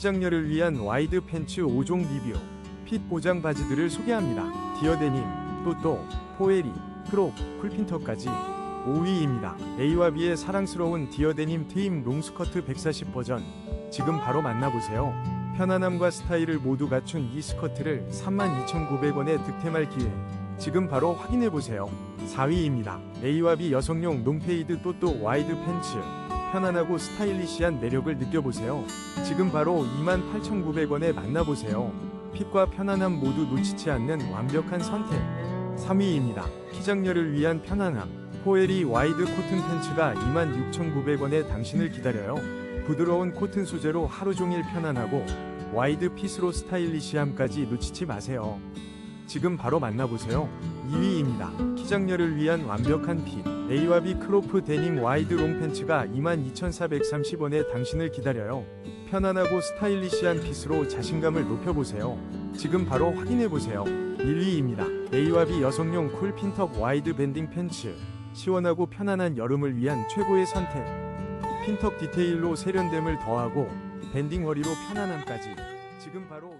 키장녀를 위한 와이드 팬츠 5종 리뷰 핏 보장 바지들을 소개합니다. 디어데님, 또또, 포에리, 크롭, 쿨핀터까지 5위입니다. A와 B의 사랑스러운 디어데님 트임 롱스커트 140 버전 지금 바로 만나보세요. 편안함과 스타일을 모두 갖춘 이 스커트를 32,900원에 득템할 기회 지금 바로 확인해보세요. 4위입니다. A와 B 여성용 롱페이드 또또 와이드 팬츠 편안하고 스타일리시한 매력을 느껴보세요. 지금 바로 28,900원에 만나보세요. 핏과 편안함 모두 놓치지 않는 완벽한 선택. 3위입니다. 키장녀를 위한 편안함. 포에리 와이드 코튼 팬츠가 26,900원에 당신을 기다려요. 부드러운 코튼 소재로 하루 종일 편안하고 와이드 핏으로 스타일리시함까지 놓치지 마세요. 지금 바로 만나보세요. 2위입니다. 키장녀를 위한 완벽한 핏. A와 B 크로프 데님 와이드 롱 팬츠가 22,430원에 당신을 기다려요. 편안하고 스타일리시한 핏으로 자신감을 높여보세요. 지금 바로 확인해보세요. 1위입니다. A와 B 여성용 쿨 핀턱 와이드 밴딩 팬츠. 시원하고 편안한 여름을 위한 최고의 선택. 핀턱 디테일로 세련됨을 더하고 밴딩 허리로 편안함까지. 지금 바로